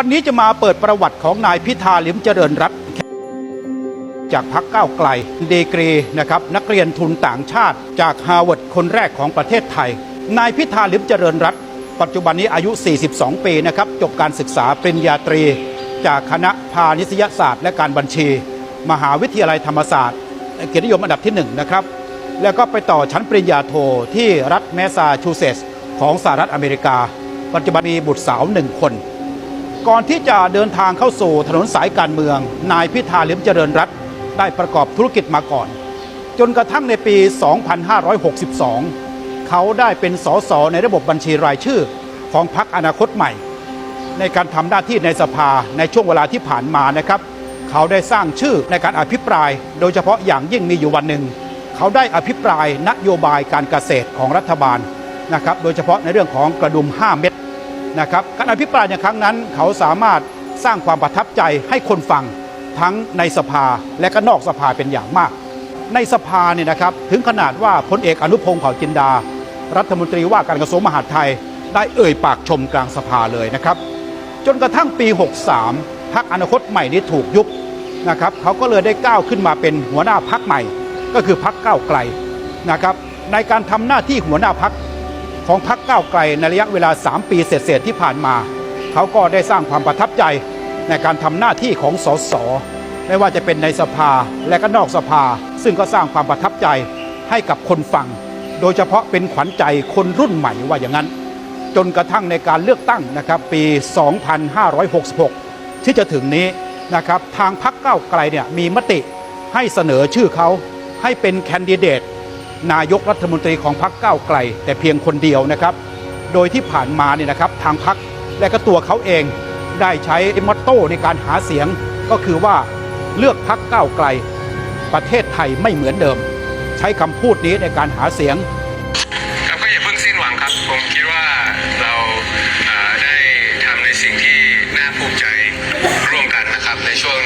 วันนี้จะมาเปิดประวัติของนายพิธาลิมเจริญรัตน์จากพรรคก้าวไกลดีกรีนะครับนักเรียนทุนต่างชาติ จากฮาร์วาร์ดคนแรกของประเทศไทย นายพิธาลิมเจริญรัตน์ปัจจุบันนี้อายุ 42 ปีนะครับจบการศึกษาปริญญาตรี จากคณะพาณิชยศาสตร์ และการบัญชี มหาวิทยาลัยธรรมศาสตร์เกียรตินิยมอันดับที่1นะครับแล้วก็ไปต่อชั้นปริญญาโทที่รัฐแมสซาชูเซตส์ของสหรัฐอเมริกา ปัจจุบันมีบุตรสาวหนึ่งคน ก่อนที่จะเดินทางเข้าสู่ถนนสายการเมือง นายพิธาลิมเจริญรัตน์ได้ประกอบธุรกิจมาก่อน จนกระทั่งในปี 2562 เขาได้เป็นสสในระบบบัญชีรายชื่อของพรรคอนาคตใหม่ ในการทำหน้าที่ในสภาในช่วงเวลาที่ผ่านมานะครับ เขาได้สร้างชื่อในการอภิปราย โดยเฉพาะอย่างยิ่งมีอยู่วันหนึ่ง เขาได้อภิปรายนโยบายการเกษตรของรัฐบาลนะครับ โดยเฉพาะในเรื่องของกระดุม 5 เม็ด นะครับการอภิปรายในครั้งนั้นเขาสามารถสร้างความประทับใจให้คนฟังทั้งในสภาและก็นอกสภาเป็นอย่างมาก ในสภาเนี่ยนะครับถึงขนาดว่าพลเอกอนุพงศ์เผ่าจินดา รัฐมนตรีว่าการกระทรวงมหาดไทย ได้เอ่ยปากชมกลางสภาเลยนะครับ จนกระทั่งปี 63พักอนาคตใหม่นี้ถูกยุบนะครับเขาก็เลยได้ก้าวขึ้นมาเป็นหัวหน้าพักใหม่ ก็คือพักก้าวไกลนะครับในการทำหน้าที่หัวหน้าพัก ของพักก้าวไกลในระยะเวลา 3 ปีเศษๆที่ผ่านมา เขาก็ได้สร้างความประทับใจในการทำหน้าที่ของสสไม่ว่าจะเป็นในสภาและก็นอกสภา ซึ่งก็สร้างความประทับใจให้กับคนฟัง โดยเฉพาะเป็นขวัญใจคนรุ่นใหม่ว่าอย่างนั้น จนกระทั่งในการเลือกตั้งนะครับปี 2566 ที่จะถึงนี้นะครับทางพรรคก้าวไกลเนี่ยมีมติให้เสนอชื่อเขาให้เป็นแคนดิเดต นายกรัฐมนตรีของพรรคก้าวไกล แต่เพียงคนเดียวนะครับ โดยที่ผ่านมาเนี่ยนะครับทางพรรคและก็ตัวเขาเองได้ใช้มอตโต้ในการหาเสียงก็คือว่าเลือกพรรคก้าวไกล ประเทศไทยไม่เหมือนเดิม ใช้คำพูดนี้ในการหาเสียงครับก็อย่าเพิ่งสิ้นหวังครับ ผมคิดว่าเราได้ทำในสิ่งที่น่าภูมิใจร่วมกันนะครับในช่วง